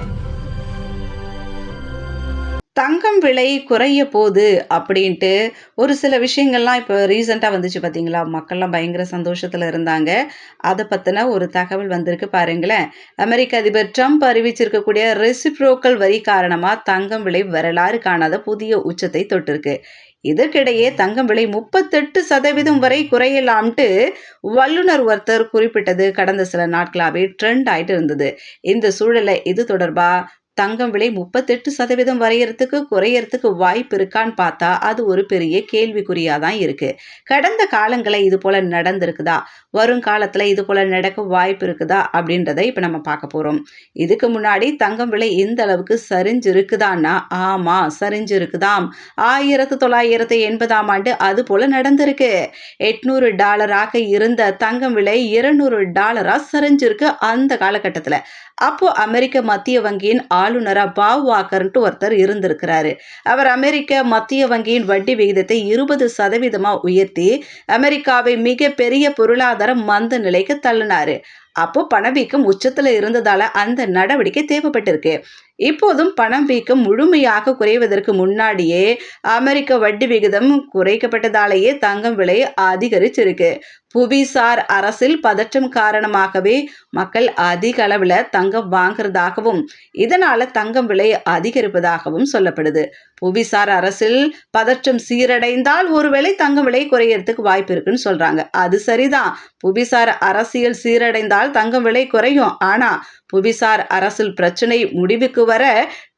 Thank you. தங்கம் விலை குறைய போது அப்படின்ட்டு ஒரு சில விஷயங்கள்லாம் இப்போ ரீசெண்டாக வந்துச்சு பார்த்தீங்களா? மக்கள்லாம் பயங்கர சந்தோஷத்தில் இருந்தாங்க. அதை பற்றின ஒரு தகவல் வந்திருக்கு பாருங்களேன். அமெரிக்க அதிபர் ட்ரம்ப் அறிவிச்சிருக்கக்கூடிய ரெசிப்ரோக்கல் வரி காரணமாக தங்கம் விலை வரலாறு காணாத புதிய உச்சத்தை தொட்டிருக்கு. இதற்கிடையே தங்கம் விலை முப்பத்தெட்டு சதவீதம் வரை குறையலாம்ட்டு வல்லுநர் ஒருத்தர் குறிப்பிட்டது கடந்த சில நாட்களாகவே ட்ரெண்ட் ஆயிட்டு இருந்தது. இந்த சூழலை இது தொடர்பாக தங்கம் விலை முப்பத்தெட்டு சதவீதம் வரையறதுக்கு குறையறதுக்கு வாய்ப்பு இருக்கான்னு பார்த்தா அது ஒரு பெரிய கேள்விக்குறியாக தான் இருக்குது கடந்த காலங்களில் இது போல் நடந்திருக்குதா? வருங்காலத்தில் இது போல் நடக்க வாய்ப்பு இருக்குதா? அப்படின்றத இப்போ நம்ம பார்க்க போகிறோம் இதுக்கு முன்னாடி தங்கம் விலை இந்த அளவுக்கு சரிஞ்சிருக்குதான்னா ஆமாம் சரிஞ்சிருக்குதாம். ஆயிரத்து தொள்ளாயிரத்து எண்பதாம் ஆண்டு அது போல் நடந்திருக்கு. எட்நூறு டாலராக இருந்த தங்கம் விலை இருநூறு டாலராக சரிஞ்சிருக்கு அந்த காலகட்டத்தில். அப்போது அமெரிக்க மத்திய வங்கியின் ஆளுநராக பாவ் வாக்கர்ன்ட்டு ஒருத்தர் இருந்திருக்கிறாரு. அவர் அமெரிக்க மத்திய வங்கியின் வட்டி விகிதத்தை இருபது சதவீதமாக உயர்த்தி அமெரிக்காவை மிக பெரிய பொருளாதார மந்த நிலைக்கு தள்ளினாரு. அப்போ பணவீக்கம் உச்சத்தில் இருந்ததால அந்த நடவடிக்கை தேவைப்பட்டிருக்கு. இப்போதும் பணம் வீக்கம் முழுமையாக குறைவதற்கு முன்னாடியே அமெரிக்க வட்டி விகிதம் குறைக்கப்பட்டதாலேயே தங்கம் விலை அதிகரிச்சிருக்கு. புவிசார் அரசில் பதற்றம் காரணமாகவே மக்கள் அதிக அளவில் தங்கம் வாங்குறதாகவும் இதனால தங்கம் விலை அதிகரிப்பதாகவும் சொல்லப்படுது. புவிசார் அரசில் பதற்றம் சீரடைந்தால் ஒருவேளை தங்கம் விலை குறையறதுக்கு வாய்ப்பு இருக்குன்னு சொல்றாங்க. அது சரிதான். புவிசார் அரசியல் சீரடைந்தால் தங்கம் விலை குறையும். ஆனா புவிசார் அரசில் பிரச்சனை முடிவுக்கு வர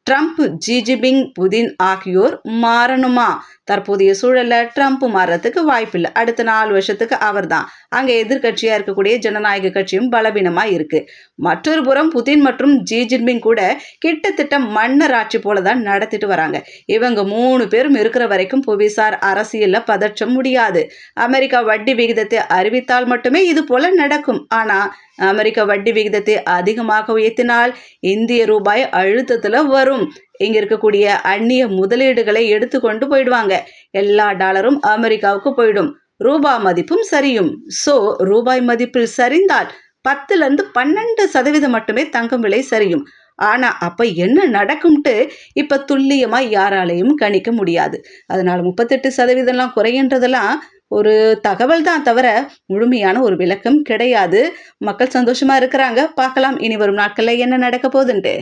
ட்ரம்ப் ஜிஜிபிங் புதின் ஆகியோர் மாறணுமா? தற்போதைய சூழல்ல ட்ரம்ப் மாறுறதுக்கு வாய்ப்பில்லை. அடுத்த நாலு வருஷத்துக்கு அவர் தான் அங்க எதிர்கட்சியா இருக்கக்கூடிய ஜனநாயக கட்சியும் பலவீனமா இருக்கு. மற்றொரு புறம் புதின் மற்றும் ஜி ஜின்பிங் கூட கிட்டத்தட்ட மன்னர் ஆட்சி போலதான் நடத்திட்டு வராங்க. இவங்க மூணு பேரும் இருக்கிற வரைக்கும் புவிசார் அரசியல்ல பதற்றம் முடியாது. அமெரிக்கா வட்டி விகிதத்தை அறிவித்தால் மட்டுமே இது போல நடக்கும். ஆனா அமெரிக்க வட்டி விகிதத்தை அதிகமாக உயர்த்தினால் இந்திய ரூபாய் அழுத்தத்தில் வரும். இங்கே இருக்கக்கூடிய அந்நிய முதலீடுகளை எடுத்து கொண்டு போயிடுவாங்க. எல்லா டாலரும் அமெரிக்காவுக்கு போயிடும். ரூபா மதிப்பும் சரியும். ஸோ ரூபாய் மதிப்பில் சரிந்தால் பத்துலேருந்து பன்னெண்டு சதவீதம் மட்டுமே தங்கம் விலை சரியும். ஆனால் அப்போ என்ன நடக்கும்ட்டு இப்போ துல்லியமாக யாராலையும் கணிக்க முடியாது. அதனால் முப்பத்தெட்டு சதவீதம்லாம் குறையன்றதெல்லாம் ஒரு தகவல் தான் தவிர முழுமையான ஒரு விளக்கம் கிடையாது. மக்கள் சந்தோஷமாக இருக்கிறாங்க. பார்க்கலாம். இனி வரும் நாட்களில் என்ன நடக்க போகுதுன்ட்டு.